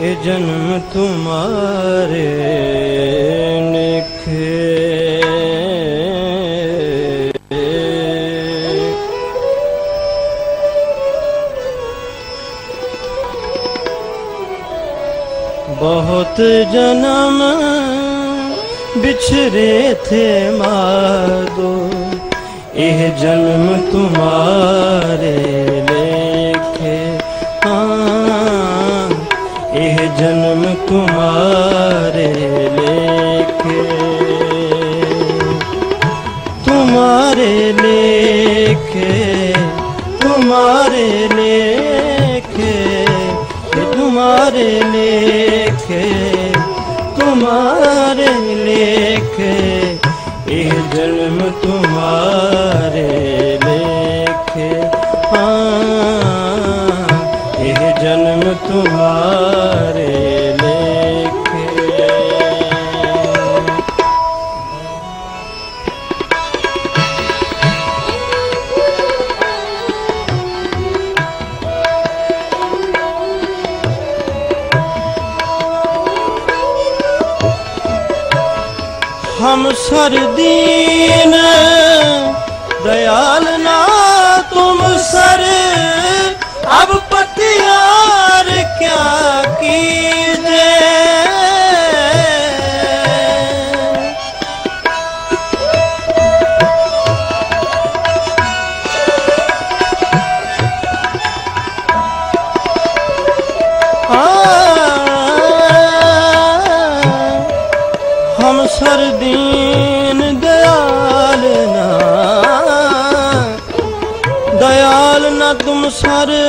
ਇਹ ਜਨਮ ਤੁਮਾਰੇ ਨਿਖੇ बहुत जन्म बिछरे थे मादो यह जन्म तुम्हारे जन्म तुम्हारे लेखे तुम्हारे लेखे तुम्हारे लेखे ये तुम्हारे लेखे तुम्हारे लेखे ये जन्म तुम्हारे लेखे हाँ ये जन्म तुम्हारे ਪਰ ਦੀਨ। ਦਇਆਲ ਨਾ ਤੁਮ ਸਰ। ਅਬ ਪਤਿਆਰ ਕਿਆ ਕੀਜੇ? সংসারে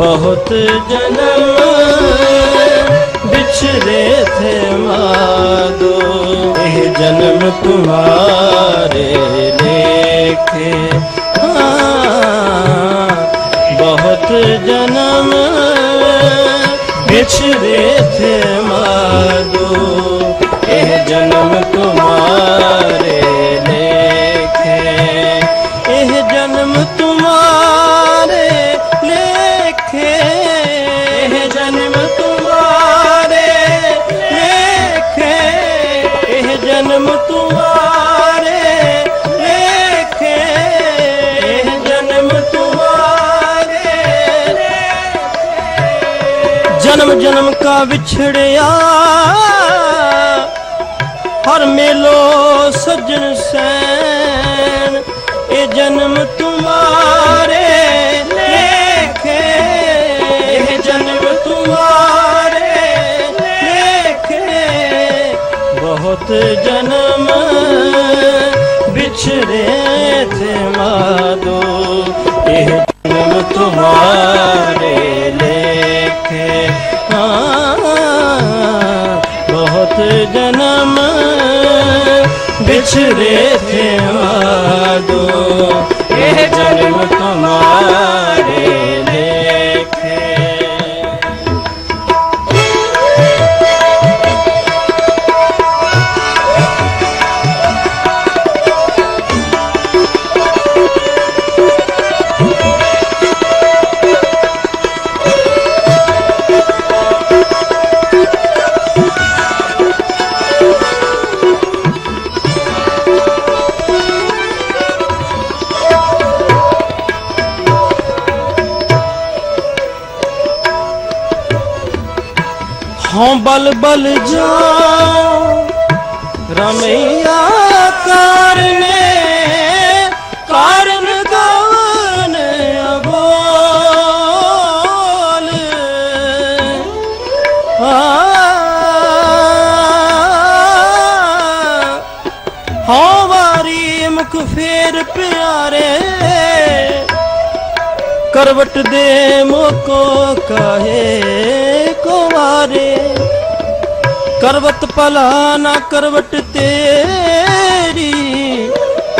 बहुत जन्म बिछड़े थे मादो यह जन्म तुम्हारे लेखे हाँ, बहुत जन्म बिछड़े थे मादो यह जन्म तुम्हारे ਕਾ ਵਿਛੜਿਆ। ਹਰ ਮੇਲੋ ਸਜਣ ਸੈਨ, ਇਹ ਜਨਮ ਤੁਮਾਰੇ ਲੇਖੇ। ਇਹ ਜਨਮ ਤੁਮਾਰੇ ਲੇਖੇ। ਬਹੁਤ ਜਨਮ ਵਿਛੜੇ ਤੇ ਮਾਦੋ। ਇਹ ਜਨਮ ਤੁਮਾਰੇ ਲੇਖੇ। तुम्हारे लेखे हाँ, बहुत जन्म बिछड़े थे मादो ये जन्म तुम्हारे ਬਲ ਬਲ ਜਾ ਰਮਈਆ ਕਰਨੇ, ਕਾਰਨ ਗਾਨ ਅਬੋਲ। ਹਾਂ। ਵਾਰੀ ਮੁਖ ਫੇਰ ਪਿਆਰੇ, ਕਰਵਟ ਦੇ ਮੋਕੋ ਕਾਹੇ। ਕੁਵਾਰੇ ਕਰਵਤ ਭਲਾ ਨਾ ਕਰਵਟ ਤੇਰੀ।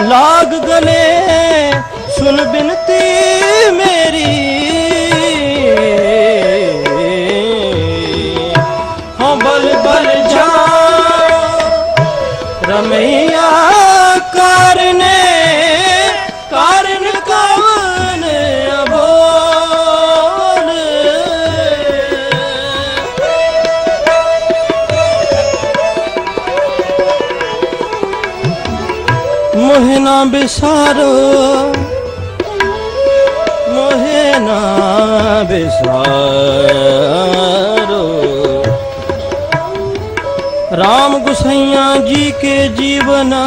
ਲਾਗ ਗਲੇ ਸੁਨ ਬਿਨਤੀ ਮੇਰੀ। ਨਾ ਬਿਸਾਰੋ। ਮੋਹੇ ਨਾ ਬਿਸਾਰੋ। ਰਾਮ ਗੁਸਈਆ ਜੀ ਕੇ ਜੀਵਨਾ।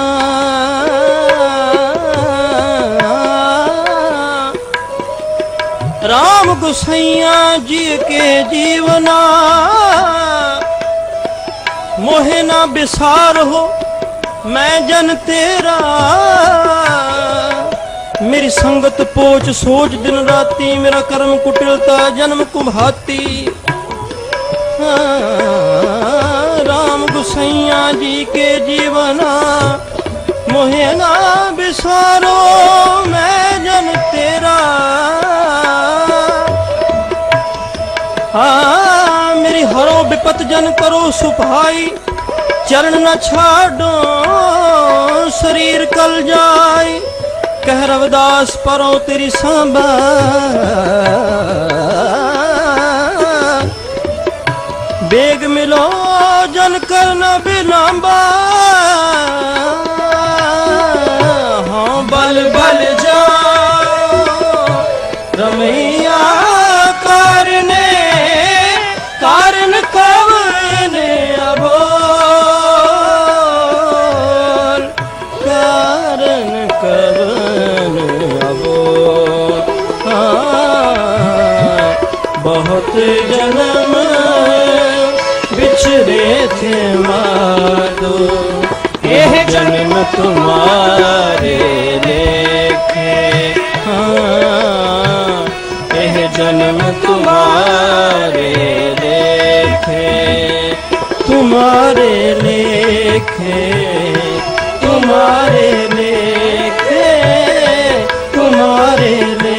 ਰਾਮ ਗੁਸਈਆ ਜੀ ਕੇ ਜੀਵਨਾ। ਮੋਹਿ ਨਾ ਬਿਸਾਰ ਹੋ। ਮੈਂ ਜਨ ਤੇਰਾ। ਮੇਰੀ ਸੰਗਤ ਪੋਚ ਸੋਚ ਦਿਨ ਰਾਤੀ, ਮੇਰਾ ਕਰਮ ਕੁਟਿਲਤਾ, ਜਨਮ ਕੁਮਹਾਤੀ ਰਾਮ ਗੁਸਈਆ ਜੀ ਕੇ ਜੀਵਨਾ ਮੋਹਿ ਨਾ ਬਿਸਾਰੋ, ਮੈਂ ਜਨ ਤੇਰਾ। ਹਾਂ, ਮੇਰੀ ਹਰੋ ਵਿਪਤ ਜਨ ਕਰੋ ਸੁਭਾਈ। ਚਰਨ ਨਾ ਛਾਡੋ, ਸਰੀਰ ਕਲ ਜਾਈ ਕਹਿ ਰਵਦਾਸ, ਪਰੋ ਤੇਰੀ ਸਾਂਭਾ। ਬੇਗ ਮਿਲੋ, ਜਨ ਕਰਨ ਬਿਲਾਂਬਾ। ਜਨਮ ਵਿਛੜੇ ਥੇ ਮਾਦੋ ਇਹ ਜਨਮ ਤੁਮਾਰੇ ਲੇਖੇ ਹਾਂ, ਇਹ ਜਨਮ ਤੁਮਾਰੇ ਲੇਖੇ ਤੁਮਾਰੇ ਲੇਖੇ ਤੁਮਾਰੇ ਲੇਖੇ ਤੁਮਾਰੇ ਲੇਖੇ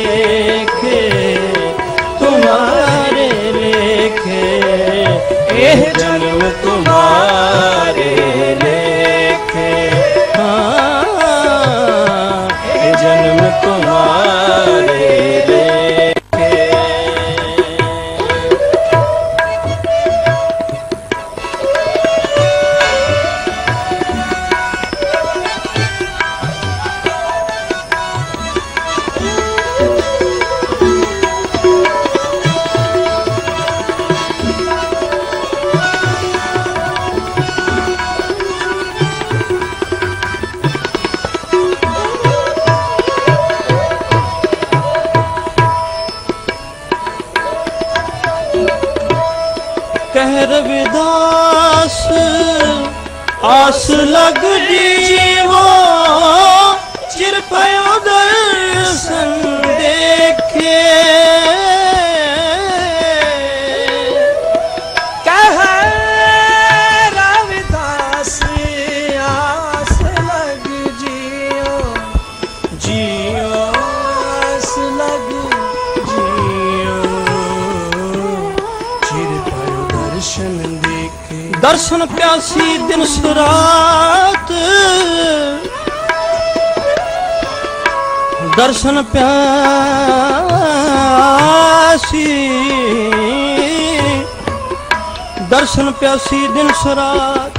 ਆਸ ਲਗ ਜੀਵੋ। ਚਿਰ ਪਇਓ ਦਰਸ਼ਨ ਦੇਖੇ। ਦਰਸ਼ਨ ਪਿਆਸੀ ਦਿਨ ਸੁਰਾਤ। ਦਰਸ਼ਨ ਪਿਆਸੀ ਦਰਸ਼ਨ ਪਿਆਸੀ ਦਿਨ ਸੁਰਾਤ।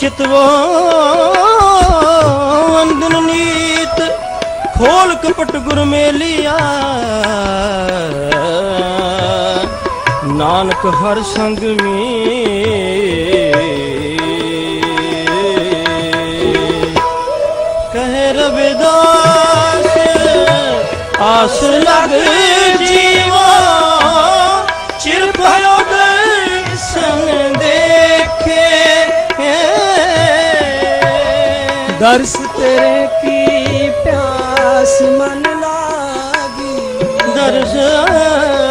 ਚਿਤਵੋ ਅੰਦਨ ਨੀਤ, ਖੋਲ ਕਪਟ ਗੁਰ ਮੇਲਿਆ। ਨਾਨਕ ਹਰ ਸੰਗ ਮੇ ਆਸ ਲਗ ਜੀਵੋ। ਚਿਰ ਭਇਓ ਦਰਸ਼ਨ ਦੇਖੇ। ਦਰਸ ਤੇਰੇ ਕੀ ਪਿਆਸ ਮਨ ਲਾਗੀ। ਦਰਸ਼ਨ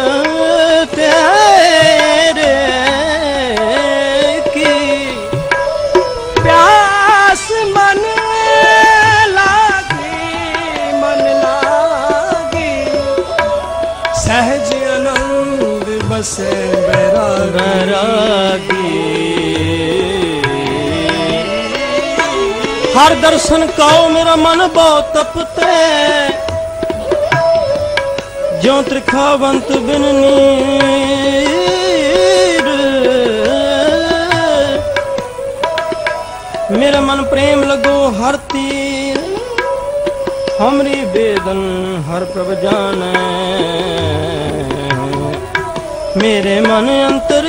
ਹਰ ਦਰਸ਼ਨ ਕਾਉ ਮੇਰਾ ਮਨ ਬਹੁ ਤਪਤੇ। ਜਿਉ ਤ੍ਰਿਖਾਵੰਤ ਬਿਨ ਨੀਰ। ਮੇਰਾ ਮਨ ਪ੍ਰੇਮ ਲਗੋ ਹਰ ਤੀਰ। ਹਮਰੀ ਬੇਦਨ ਹਰ ਪ੍ਰਭ ਜਾਣੈ। ਮੇਰੇ ਮਨ ਅੰਤਰ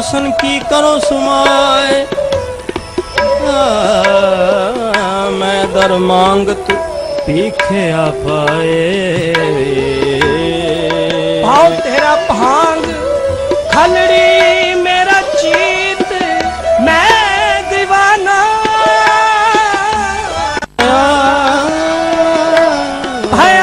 ਦਰਸ਼ਨ ਕੀ ਕਰੋ ਸਮਾਏ? ਮੈਂ ਦਰ ਮੰਗਤ ਪੀਖਿਆ ਪਾਏ। ਭਾਉ ਤੇਰਾ ਭਾਂਗ ਖਲੜੀ ਮੇਰਾ ਚੀਤ ਮੈਂ دیਵਾਨਾ ਭਇ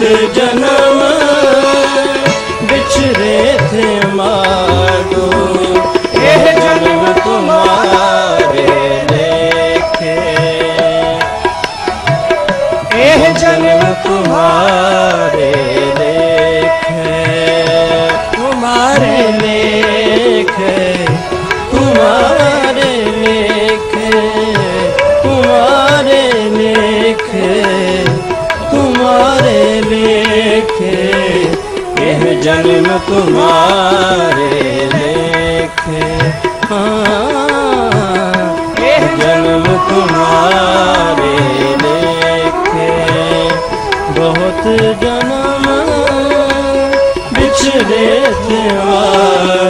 ਬਹੁਤ ਜਨਮ ਵਿਛਰੇ ਥੇ ਮਾਗੋ ਇਹ ਜਨਮ ਤੁਮਾਰੇ ਲੇਖੇ। ਇਹ ਜਨਮ ਤੁਮਾਰੇ ਬਹੁਤ ਜਨਮ ਵਿਛੜੇ ਥੇ ਆਦੋ